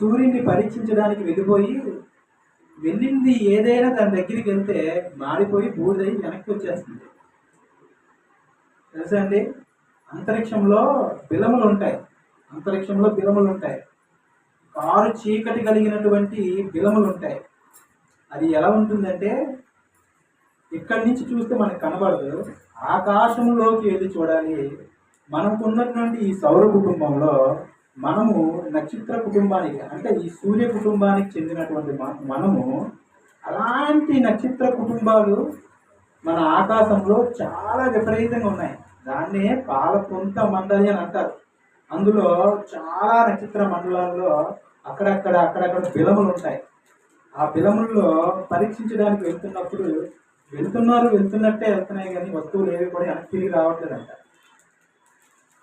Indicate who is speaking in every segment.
Speaker 1: సూర్యుని పరీక్షించడానికి వెళ్ళిపోయి వెళ్ళింది ఏదైనా దాని దగ్గరికి వెళ్తే మాడిపోయి బూడిదై వెనక్కి వచ్చేస్తుంది. తెలుసా అండి? అంతరిక్షంలో బిలములు ఉంటాయి. అంతరిక్షంలో బిలములు ఉంటాయి. కారు చీకటి కలిగినటువంటి బిలములు ఉంటాయి. అది ఎలా ఉంటుందంటే ఇక్కడి నుంచి చూస్తే మనకు కనబడదు. ఆకాశంలోకి వెళ్ళి చూడాలి. మనకున్నటువంటి ఈ సౌర కుటుంబంలో మనము నక్షత్ర కుటుంబానికి అంటే ఈ సూర్య కుటుంబానికి చెందినటువంటి మనము అలాంటి నక్షత్ర కుటుంబాలు మన ఆకాశంలో చాలా విపరీతంగా ఉన్నాయి. దాన్నే పాలపుంత మండలి అని అంటారు. అందులో చాలా నక్షత్ర మండలాల్లో అక్కడక్కడ అక్కడక్కడ బిలములు ఉంటాయి. ఆ బిలముల్లో పరీక్షించడానికి వెళ్తున్నప్పుడు వెళ్తున్నారు వెళ్తున్నట్టే వెళ్తున్నాయి కానీ వస్తువులు ఏవి కూడా వెనక్కి తిరిగి రావట్లేదంట.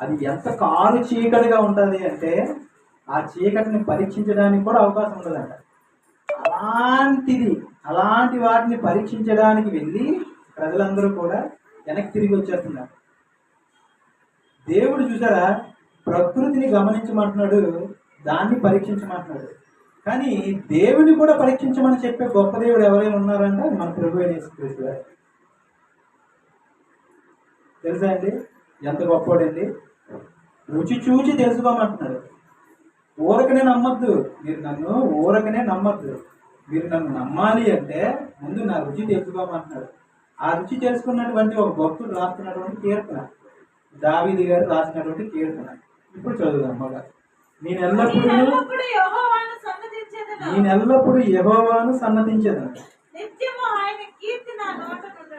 Speaker 1: అది ఎంత కారు చీకటిగా ఉంటుంది అంటే ఆ చీకటిని పరీక్షించడానికి కూడా అవకాశం ఉండదంట. అలాంటిది అలాంటి వాటిని పరీక్షించడానికి వెళ్ళి ప్రజలందరూ కూడా వెనక్కి తిరిగి వచ్చేస్తున్నారు. దేవుడు చూసారా? ప్రకృతిని గమనించమంటున్నాడు దాన్ని పరీక్షించమంటున్నాడు. కానీ దేవుని కూడా పరీక్షించమని చెప్పే గొప్ప దేవుడు ఎవరైనా ఉన్నారంటే మన ప్రభు అయిన తెలుసా అండి? ఎంత గొప్పవాడండి? రుచి చూచి తెలుసుకోమంటున్నాడు ఊరకనే నమ్మద్దు. మీరు నన్ను ఊరకనే నమ్మద్దు. మీరు నన్ను నమ్మాలి అంటే ముందు నా రుచి తెలుసుకోమంటున్నాడు ఆ రుచి తెలుసుకున్నటువంటి ఒక భక్తుడు రాస్తున్నటువంటి కీర్తన. దావీది గారు రాసినటువంటి కీర్తన. ఇప్పుడు చదువుదాం మళ్ళా. నేను ఎల్లప్పుడూ. నేను ఎల్లప్పుడూ యెహోవాను సన్నతించేదను.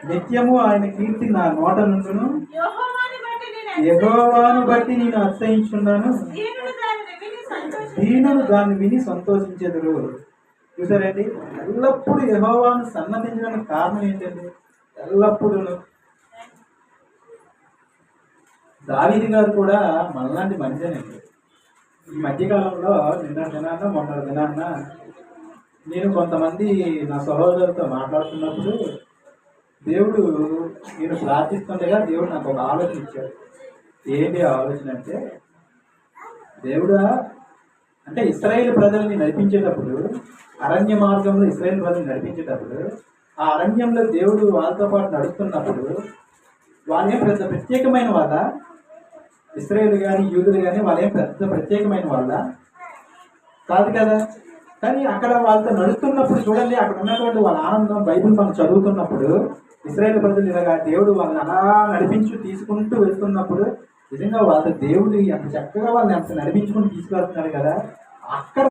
Speaker 2: నిత్యము ఆయన కీర్తి నా నోట నుండును. యెహోవాని బట్టి నేను
Speaker 1: యెహోవాను బట్టి నేను అసహించున్నాను
Speaker 2: దీనుడు దానిని విని సంతోషించును.
Speaker 1: దీనులు దాన్ని విని సంతోషించెదరు. చూసారండి? ఎల్లప్పుడూ యెహోవాను సన్నతించడానికి కారణం ఏంటండి? ఎల్లప్పుడూ. దావీది గారు కూడా మనలాంటి మనిషేనండి ఈ మధ్యకాలంలో నిన్న దినాన్న మొన్న దినాన్న నేను కొంతమంది నా సహోదరులతో మాట్లాడుతున్నప్పుడు దేవుడు నేను ప్రార్థిస్తుండగా దేవుడు నాకు ఒక ఆలోచన ఇచ్చాడు. ఏంటి ఆలోచన అంటే దేవుడా అంటే ఇస్రాయేల్ ప్రజల్ని నడిపించేటప్పుడు అరణ్య మార్గంలో ఇస్రాయేల్ ప్రజల్ని నడిపించేటప్పుడు ఆ అరణ్యంలో దేవుడు వాళ్ళతో పాటు నడుస్తున్నప్పుడు వాళ్ళు పెద్ద ప్రత్యేకమైన వాళ్ళ? ఇస్రాయేల్ కానీ యూదులు కానీ వాళ్ళేం పెద్ద ప్రత్యేకమైన వాళ్ళ? కాదు కదా? కానీ అక్కడ వాళ్ళతో నడుస్తున్నప్పుడు చూడండి అక్కడ ఉన్నటువంటి వాళ్ళ ఆనందం బైబిల్ మనం చదువుతున్నప్పుడు ఇస్రాయేల్ ప్రజలు ఇలాగా దేవుడు వాళ్ళని అలా నడిపించు తీసుకుంటూ వెళ్తున్నప్పుడు నిజంగా వాళ్ళ దేవుడు అంత చక్కగా వాళ్ళని అంత నడిపించుకుని తీసుకెళ్తున్నాడు కదా అక్కడ